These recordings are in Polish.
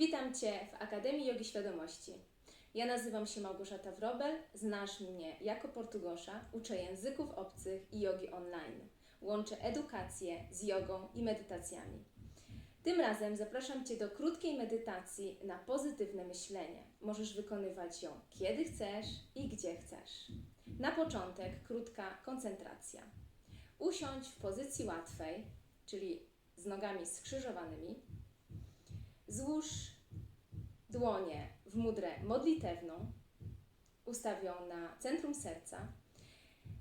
Witam Cię w Akademii Jogi Świadomości. Ja nazywam się Małgorzata Wrobel, znasz mnie jako Portugosza, uczę języków obcych i jogi online. Łączę edukację z jogą i medytacjami. Tym razem zapraszam Cię do krótkiej medytacji na pozytywne myślenie. Możesz wykonywać ją kiedy chcesz i gdzie chcesz. Na początek krótka koncentracja. Usiądź w pozycji łatwej, czyli z nogami skrzyżowanymi. Złóż dłonie w mudrę modlitewną, ustaw ją na centrum serca.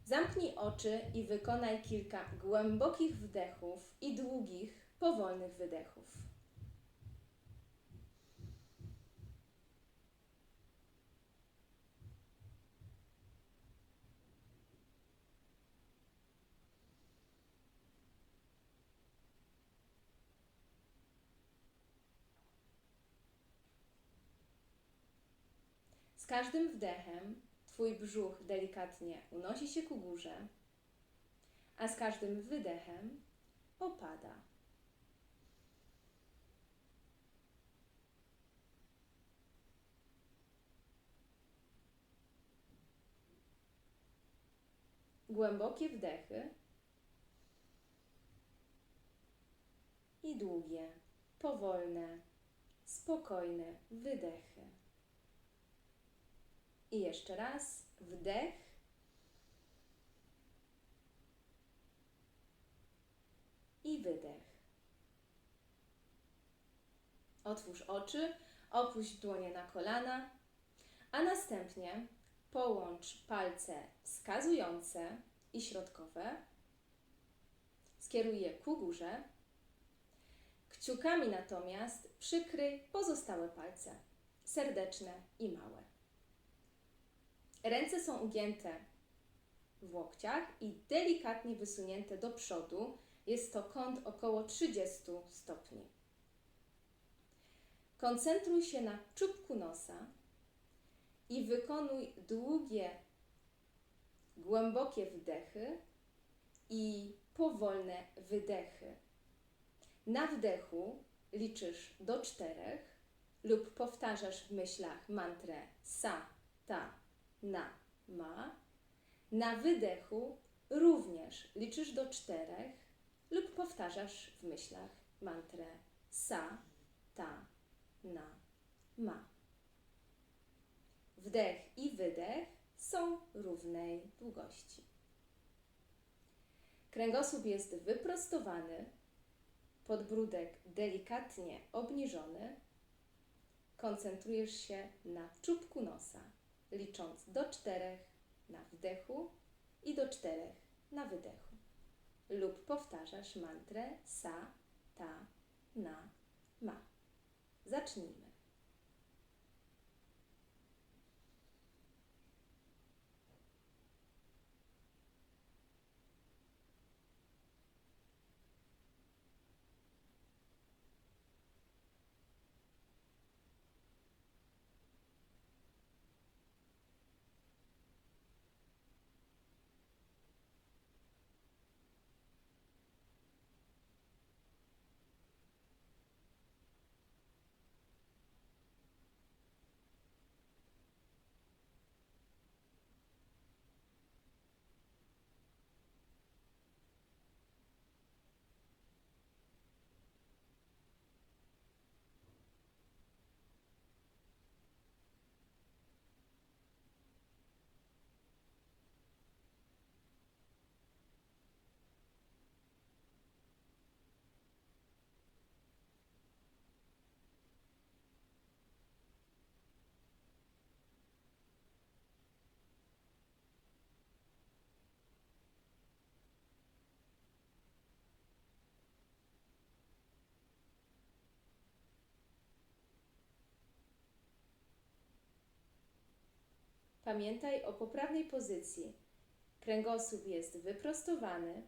Zamknij oczy i wykonaj kilka głębokich wdechów i długich, powolnych wydechów. Z każdym wdechem Twój brzuch delikatnie unosi się ku górze, a z każdym wydechem opada. Głębokie wdechy i długie, powolne, spokojne wydechy. I jeszcze raz wdech. I wydech. Otwórz oczy, opuść dłonie na kolana, a następnie połącz palce wskazujące i środkowe. Skieruj je ku górze. Kciukami natomiast przykryj pozostałe palce, serdeczne i małe. Ręce są ugięte w łokciach i delikatnie wysunięte do przodu. Jest to kąt około 30 stopni. Koncentruj się na czubku nosa i wykonuj długie, głębokie wdechy i powolne wydechy. Na wdechu liczysz do czterech lub powtarzasz w myślach mantrę sa, ta, na, ma. Na wydechu również liczysz do czterech lub powtarzasz w myślach mantrę sa, ta, na, ma. Wdech i wydech są równej długości. Kręgosłup jest wyprostowany, podbródek delikatnie obniżony. Koncentrujesz się na czubku nosa licząc do czterech na wdechu i do czterech na wydechu. Lub powtarzasz mantrę sa, ta, na, ma. Zacznijmy. Pamiętaj o poprawnej pozycji. Kręgosłup jest wyprostowany,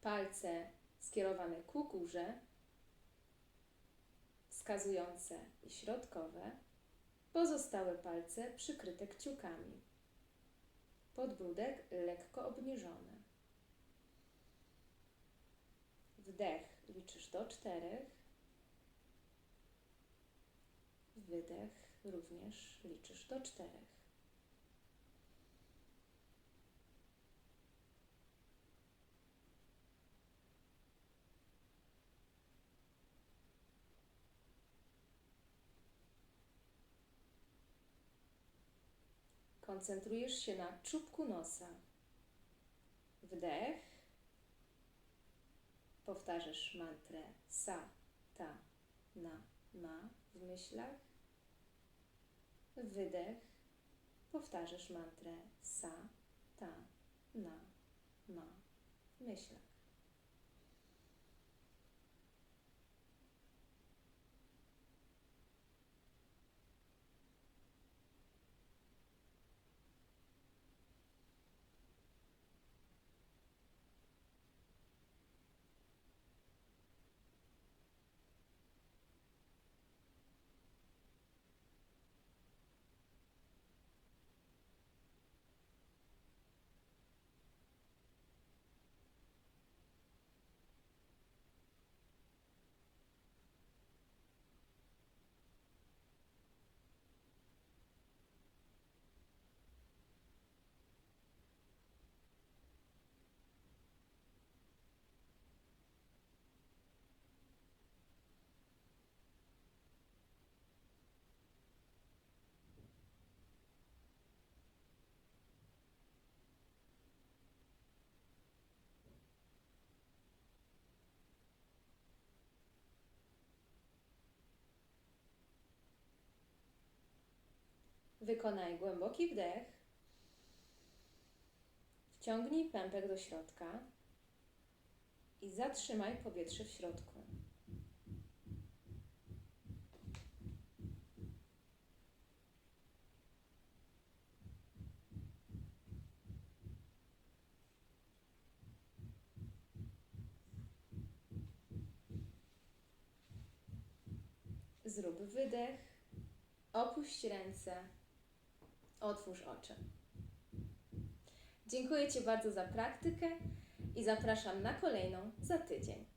palce skierowane ku górze, wskazujące i środkowe, pozostałe palce przykryte kciukami. Podbródek lekko obniżony. Wdech liczysz do czterech. Wydech również liczysz do czterech. Koncentrujesz się na czubku nosa. Wdech. Powtarzasz mantrę sa, ta, na, ma w myślach. Wydech. Powtarzasz mantrę sa, ta, na, ma w myślach. Wykonaj głęboki wdech. Wciągnij pępek do środka i zatrzymaj powietrze w środku. Zrób wydech, opuść ręce, otwórz oczy. Dziękuję Ci bardzo za praktykę i zapraszam na kolejną za tydzień.